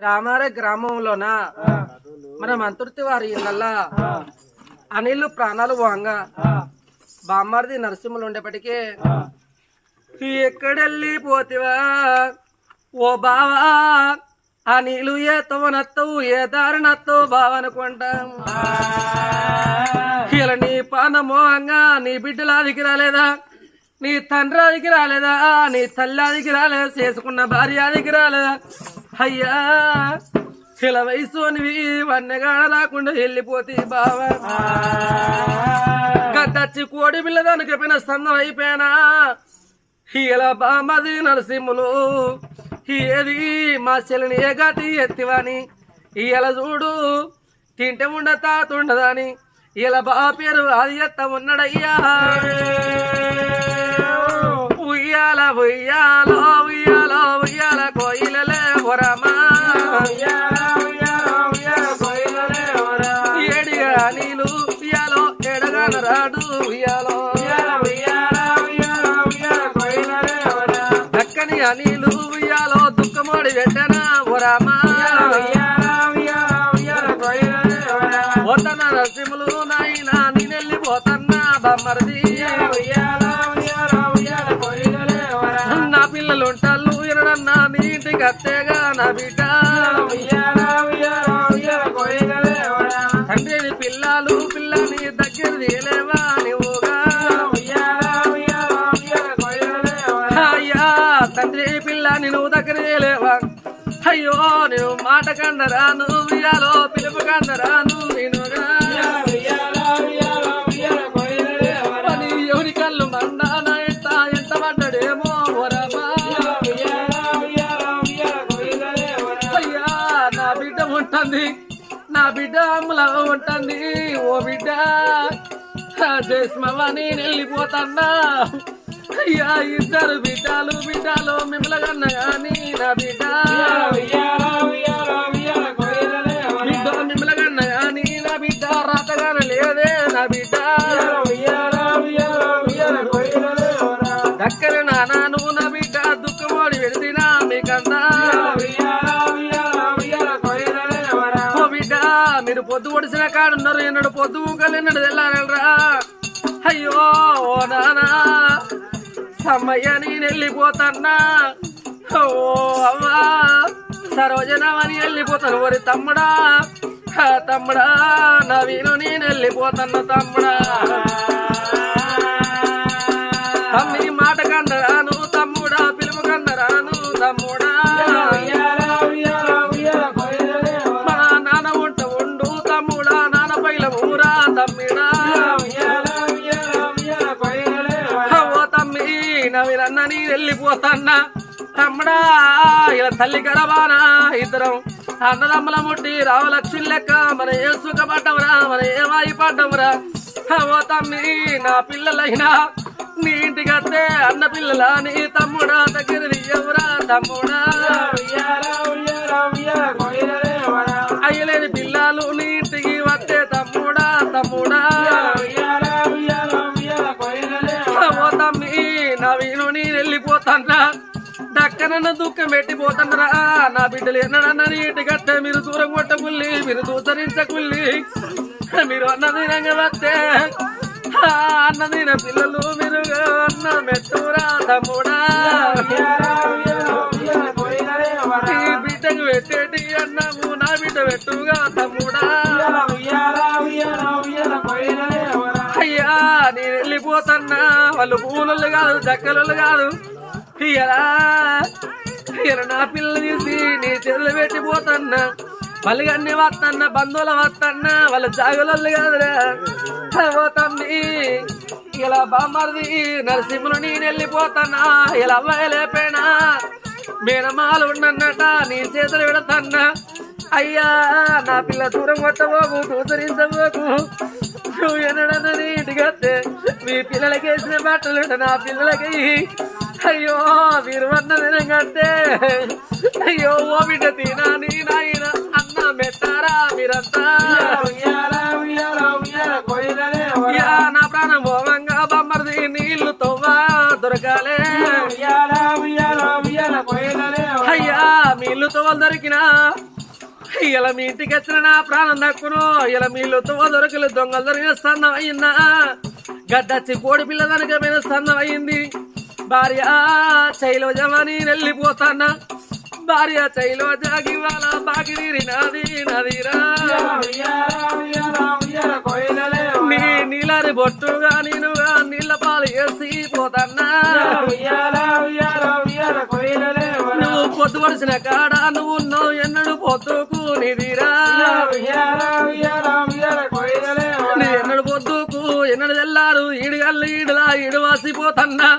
రామార గ్రామంలోన మన మంత్రుతి వారి ఇళ్ళల్లా అనిల్లు ప్రాణాలు పోంగా బామ్మర్ది నరసింహులు ఉండేప్పటికీ ఎక్కడెళ్ళి పోతివా? ఓ బావా ఆ నీళ్ళు ఏ తవనత్తవు ఏ దారి నత్తవు బావనుకుంటాం. ఇలా నీ పానమోహంగా నీ బిడ్డలాదికి రాలేదా? నీ తండ్రి అదికి రాలేదా? నీ తల్లి అదికి రాలేదా? చేసుకున్న భార్య అదికి రాలేదా? అయ్యా చిల వయసు అనివి వన్నెగాడ రాకుండా వెళ్ళిపోతే బావా. గద్దచ్చి కోడి పిల్ల దానికి చెప్పిన స్తందం అయిపోయినా. ఇలా బామది నరసింహులు ఏది మా చెల్లిని ఏ గతి ఎత్తివని? ఇలా చూడు తింటే ఉండ తాతుండదని ఇలా బా పేరు అది ఎత్త ఉన్నాడయ్యా. ఉయ్యాల ఉయ్యాల. రాడు ఉయ్యాలో. దక్కని అనిలు ఉయ్యాలో దుఃఖమోడి వెంటనా పోతన్న నరసింహులు నాయన నేనెళ్ళి పోతన్నా బమ్మరిది. నా పిల్లలు ఉంటాళ్ళు ఎనడన్నా నీ ఇంటికి అత్తేగా నా బిడ్డ. తండ్రి నువ్వు దగ్గర తీయలేవా అయ్యో నువ్వు మాట కందరాను ఉయ్యాలో పిలుపు కందరాను నేనుగా పని ఎవరి కళ్ళు మండాన ఎంత ఎంత పడ్డడేమో వరమా? అయ్యా నా బిడ్డ ఉంటుంది నా బిడ్డ అమ్ముల ఉంటుంది ఓ బిడ్డ. చేసిమవ్వ నేను వెళ్ళిపోతాన్నా. అయ్యా ఇద్దరు బిడ్డలు బిడ్డలు మిమ్మల్ని కన్నా కానీ నా బిడ్డ? బిడ్డ మిమ్మల్ని కన్నా కానీ నా బిడ్డ? రాతగానే లేదే నా బిడ్డ. దక్కన నానా నువ్వు నా బిడ్డ. దుఃఖమోడి వెళినా మీకన్నా ఓ బిడ్డ మీరు పొద్దు ఒడిసిన కాడున్నారు ఎన్నడు పొద్దు ఊకలు ఎన్నడు తెల్లారరా అయ్యో ఓ నానా. సమ్మయ్య నేను వెళ్ళిపోతాన్నా ఓ అవ్వా సరోజనమని వెళ్ళిపోతాను ఒరి తమ్ముడా తమ్ముడా నవీను నేను వెళ్ళిపోతాను తమ్ముడా. తమ్మి మాట కన్నరాను తమ్ముడా పిలుపు కన్నరాను తమ్ముడా. వెళ్ళిపోతన్నా తమ్ముడా ఇలా తల్లి గడవానా? ఇద్దరం అన్నదమ్మల ముట్టి రామలక్ష్మి లెక్క. మన ఏ సుఖపడ్డవరా మన ఏ పడ్డమురా? ఓ తమ్మి నా పిల్లలైనా నీ ఇంటికి అన్న పిల్లల? నీ తమ్ముడా దగ్గర ఎవరా? తమ్ముడా. వెళ్ళిపోతాన్రా దక్కనన్న దుఃఖం పెట్టిపోతాన్రా నా బిడ్డలు ఎన్నడన్న నీటి కట్టే మీరు దూరం కొట్టకుల్లి మీరు దూసరించకుల్లి. మీరు అన్నది వస్తే అన్నది నా పిల్లలు మీరు అన్న మెత్తురా తమ్ముడా. ఈ బిడ్డకు పెట్టేటి అన్నము నా బిడ్డ పెట్టుగా తమ్ముడా. అయ్యా నేను వెళ్ళిపోతున్నా. వాళ్ళు పూలలు కాదు చక్కలు కాదు. ఇలా ఇలా నా పిల్లలు తీసి నీ చెల్లెలు పెట్టిపోతున్నా. మళ్ళీ అన్ని వస్తన్నా బంధువులు వస్తన్నా వాళ్ళ జాగులల్లు కాదురా. పోతుంది ఇలా బామ్మది నరసింహులు నేను వెళ్ళిపోతానా ఇలా అవ్వాయి మీనమాలు మేనమాలు నీ చేతులు పెడతన్నా అయ్యా నా పిల్ల దూరం కొట్టబోకు దూసరించబోకు. నువ్వు ఎన్నడన్నా ఇంటికి వస్తే మీ పిల్లలకి వేసిన బట్టలు నా పిల్లలకి అయ్యో మీరు అన్న వినగంటే అయ్యో ఓ బిడ్డ తినా నీ నాయన అన్న మెత్తారా మీరంతా? నా ప్రాణం భోగంగా బొమ్మది నీళ్ళు తొవ్వా దొరకాలే. అయ్యా మీళ్ళు తొవ్వలు దొరికినా ఇలా మీ ఇంటికి వచ్చిన నా ప్రాణం దక్కును ఇలా మీళ్ళు తువ్వ దొరకలు దొంగలు దొరికిన సన్నం అయిందా గడ్డచ్చి కోడి పిల్ల కనుక మీద సన్నం అయింది భార్య చైలో జమని వెళ్ళిపోతానా భార్య చైలో జాగి వాళ్ళ బాగిరి నది నదిరా. నీ నీళ్ళని బొట్టుగా నేనుగా నీళ్ళ పాలు వేసి పోతానా? నువ్వు పొద్దు పడిచిన కాడ నువ్వు ఉన్నావు ఎన్నడు పొద్దుకు నిదిరా. ఎన్నడు పొద్దుకు ఎన్నడు తెల్లారు ఈడుగల్లు ఈడులా ఈడు వాసిపోతన్నా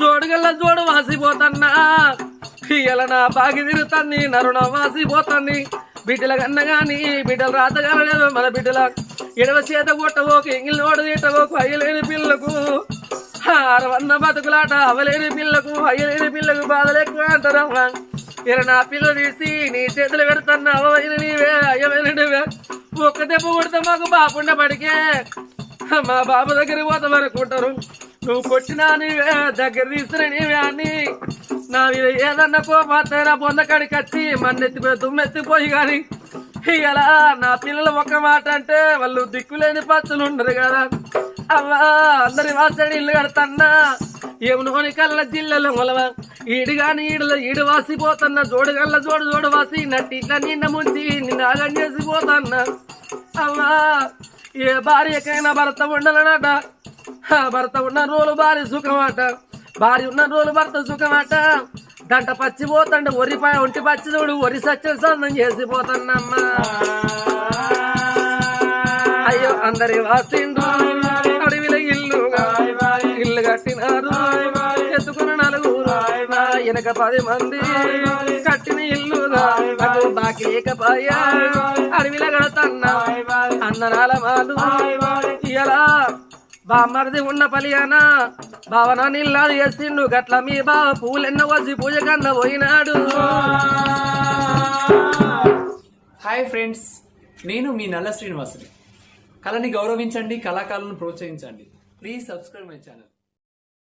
జోడుగల్ల జోడు వాసిపోతన్నా. ఇయ్యాల నా బాగి తిరుగుతాన్ని నరుణ వాసిపోతాన్ని. బిడ్డల కన్నా గాని బిడ్డలు రాతగానలేదు మన బిడ్డల. ఎడవ చేత కొట్టవో ఎంగిల్ నోడు తీటబోకు అయ్యలేని పిల్లకు. అరవన్న బతుకులాట అవలేని పిల్లకు అయ్యలేని పిల్లకు బాధలు ఎక్కువ అంటారమ్మా. ఇలా నా పిల్ల తీసి నీ చేతులు పెడుతున్నా అవైన నీవే అయ్యమైన నీవే. ఒక్క దెబ్బ కొడితే మాకు బాపుండ పడికే మా బాబు దగ్గర పోతాం అనుకుంటారు నువ్వు కొట్టినా నీవే దగ్గర తీసిన నీవే అని నా మీద ఏదన్నా కోపాతేరా పొందకాడికి వచ్చి మన్నెత్తిపోయి దుమ్మెత్తిపోయి కానీ ఇలా నా పిల్లలు ఒక మాట అంటే వాళ్ళు దిక్కులేని పచ్చలు ఉండరు కదా. అవ్వా అందరి వాసడి ఇల్లు కడతన్నా. ఏమునోని కళ్ళ జిల్లెలు మొలవ. ఈడు కానీ ఈడల ఈడు వాసిపోతున్నా జోడు కళ్ళ జోడు జోడు వాసి నట్టి ఇట్లా నిన్న ముంచి నిన్న ఆగం చేసిపోతున్నా అవ్వా ఏ భార్యకైనా భర్త ఉండలనట. భర్త ఉన్న రోజులు భార్య సుఖమాట. భార్య ఉన్న రోజులు భర్త సుఖమాట. గంట పచ్చి పోతంటే ఒరిపాయ ఒంటి పచ్చి చూడు ఒరి సత్యం సందం చేసిపోతాన్నమ్మా అయ్యో అందరి వాసిండు అడవిల ఇల్లు ఇల్లు కట్టినారు. ఎత్తుకున్న నలుగురు. వెనక పది మంది. కట్టిన ఇల్లు నాకు బాకి అడవిల అడవిలో కడతన్నా. అన్ననాల మాలు. ఇలా బామ్మరిది ఉన్న పలియానా? భావన నీళ్ళాది చేసిండు గట్ల మీ బావ పూలెన్న వచ్చి పూజ కన్న పోయినాడు. హాయ్ ఫ్రెండ్స్ నేను మీ నల్ల శ్రీనివాసుని. కళని గౌరవించండి కళాకారులను ప్రోత్సహించండి. Please subscribe my channel.